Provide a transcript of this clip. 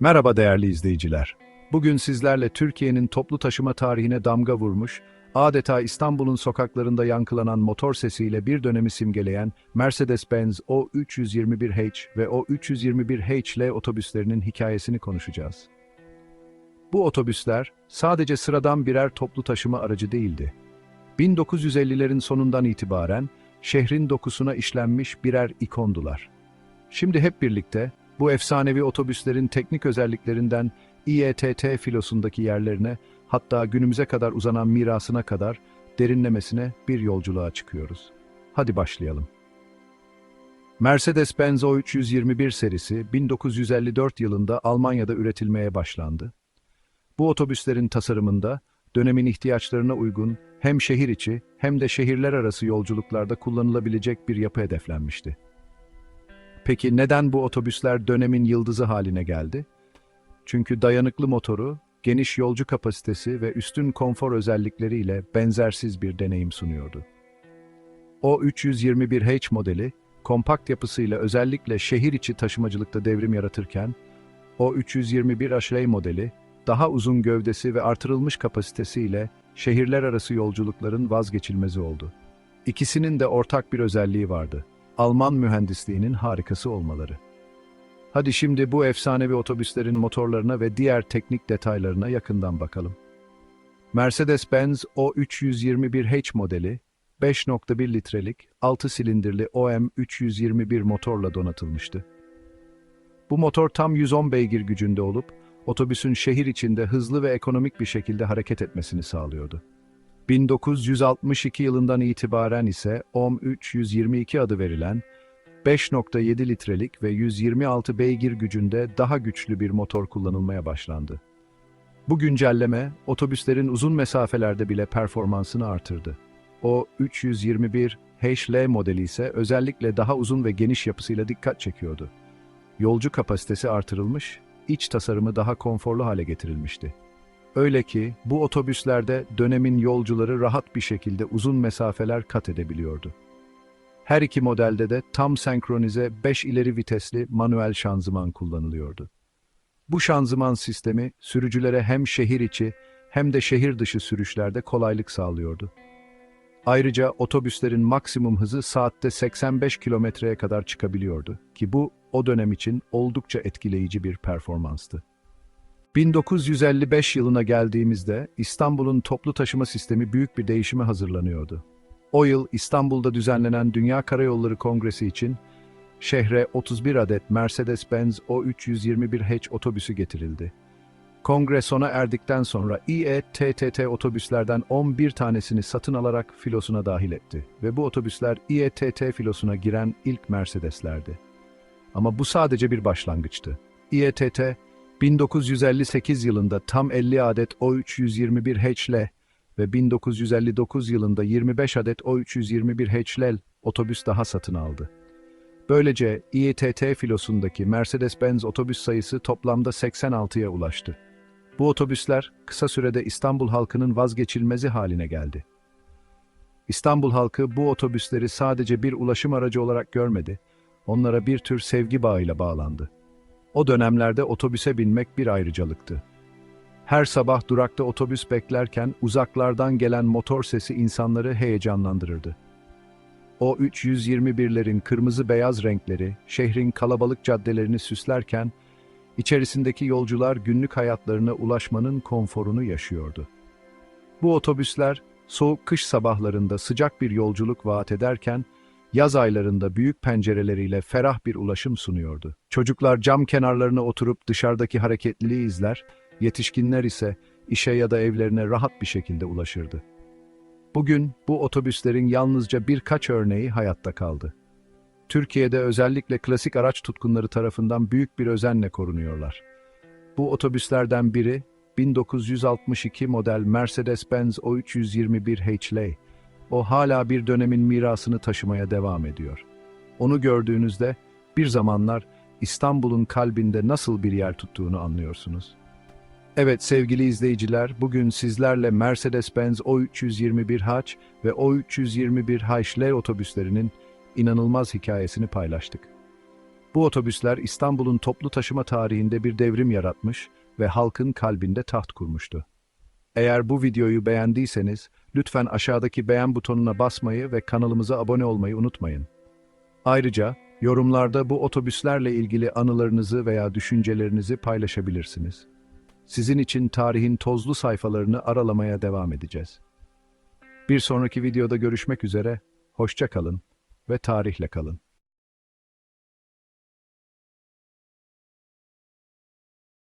Merhaba değerli izleyiciler. Bugün sizlerle Türkiye'nin toplu taşıma tarihine damga vurmuş, adeta İstanbul'un sokaklarında yankılanan motor sesiyle bir dönemi simgeleyen Mercedes-Benz O321H ve O321HL otobüslerinin hikayesini konuşacağız. Bu otobüsler sadece sıradan birer toplu taşıma aracı değildi. 1950'lerin sonundan itibaren şehrin dokusuna işlenmiş birer ikondular. Şimdi hep birlikte bu efsanevi otobüslerin teknik özelliklerinden İETT filosundaki yerlerine hatta günümüze kadar uzanan mirasına kadar derinlemesine bir yolculuğa çıkıyoruz. Hadi başlayalım. Mercedes-Benz O321 serisi 1954 yılında Almanya'da üretilmeye başlandı. Bu otobüslerin tasarımında dönemin ihtiyaçlarına uygun hem şehir içi hem de şehirler arası yolculuklarda kullanılabilecek bir yapı hedeflenmişti. Peki neden bu otobüsler dönemin yıldızı haline geldi? Çünkü dayanıklı motoru, geniş yolcu kapasitesi ve üstün konfor özellikleriyle benzersiz bir deneyim sunuyordu. O 321H modeli, kompakt yapısıyla özellikle şehir içi taşımacılıkta devrim yaratırken, o 321H modeli, daha uzun gövdesi ve artırılmış kapasitesiyle şehirler arası yolculukların vazgeçilmezi oldu. İkisinin de ortak bir özelliği vardı. Alman mühendisliğinin harikası olmaları. Hadi şimdi bu efsanevi otobüslerin motorlarına ve diğer teknik detaylarına yakından bakalım. Mercedes-Benz O321H modeli, 5.1 litrelik 6 silindirli OM 321 motorla donatılmıştı. Bu motor tam 110 beygir gücünde olup, otobüsün şehir içinde hızlı ve ekonomik bir şekilde hareket etmesini sağlıyordu. 1962 yılından itibaren ise OM 322 adı verilen 5.7 litrelik ve 126 beygir gücünde daha güçlü bir motor kullanılmaya başlandı. Bu güncelleme otobüslerin uzun mesafelerde bile performansını artırdı. O 321 HL modeli ise özellikle daha uzun ve geniş yapısıyla dikkat çekiyordu. Yolcu kapasitesi artırılmış, iç tasarımı daha konforlu hale getirilmişti. Öyle ki bu otobüslerde dönemin yolcuları rahat bir şekilde uzun mesafeler kat edebiliyordu. Her iki modelde de tam senkronize 5 ileri vitesli manuel şanzıman kullanılıyordu. Bu şanzıman sistemi sürücülere hem şehir içi hem de şehir dışı sürüşlerde kolaylık sağlıyordu. Ayrıca otobüslerin maksimum hızı saatte 85 kilometreye kadar çıkabiliyordu ki bu o dönem için oldukça etkileyici bir performanstı. 1955 yılına geldiğimizde İstanbul'un toplu taşıma sistemi büyük bir değişime hazırlanıyordu. O yıl İstanbul'da düzenlenen Dünya Karayolları Kongresi için şehre 31 adet Mercedes-Benz O321H otobüsü getirildi. Kongre sona erdikten sonra İETT otobüslerden 11 tanesini satın alarak filosuna dahil etti ve bu otobüsler İETT filosuna giren ilk Mercedeslerdi. Ama bu sadece bir başlangıçtı. İETT 1958 yılında tam 50 adet O321 HL ve 1959 yılında 25 adet O321 HL otobüs daha satın aldı. Böylece İETT filosundaki Mercedes-Benz otobüs sayısı toplamda 86'ya ulaştı. Bu otobüsler kısa sürede İstanbul halkının vazgeçilmezi haline geldi. İstanbul halkı bu otobüsleri sadece bir ulaşım aracı olarak görmedi, onlara bir tür sevgi bağıyla bağlandı. O dönemlerde otobüse binmek bir ayrıcalıktı. Her sabah durakta otobüs beklerken uzaklardan gelen motor sesi insanları heyecanlandırırdı. O 321'lerin kırmızı beyaz renkleri şehrin kalabalık caddelerini süslerken içerisindeki yolcular günlük hayatlarına ulaşmanın konforunu yaşıyordu. Bu otobüsler soğuk kış sabahlarında sıcak bir yolculuk vaat ederken yaz aylarında büyük pencereleriyle ferah bir ulaşım sunuyordu. Çocuklar cam kenarlarına oturup dışarıdaki hareketliliği izler, yetişkinler ise işe ya da evlerine rahat bir şekilde ulaşırdı. Bugün bu otobüslerin yalnızca birkaç örneği hayatta kaldı. Türkiye'de özellikle klasik araç tutkunları tarafından büyük bir özenle korunuyorlar. Bu otobüslerden biri 1962 model Mercedes-Benz O321 HL. O hala bir dönemin mirasını taşımaya devam ediyor. Onu gördüğünüzde bir zamanlar İstanbul'un kalbinde nasıl bir yer tuttuğunu anlıyorsunuz. Evet sevgili izleyiciler, bugün sizlerle Mercedes-Benz O321H ve O321HL otobüslerinin inanılmaz hikayesini paylaştık. Bu otobüsler İstanbul'un toplu taşıma tarihinde bir devrim yaratmış ve halkın kalbinde taht kurmuştu. Eğer bu videoyu beğendiyseniz lütfen aşağıdaki beğen butonuna basmayı ve kanalımıza abone olmayı unutmayın. Ayrıca yorumlarda bu otobüslerle ilgili anılarınızı veya düşüncelerinizi paylaşabilirsiniz. Sizin için tarihin tozlu sayfalarını aralamaya devam edeceğiz. Bir sonraki videoda görüşmek üzere, hoşça kalın ve tarihle kalın.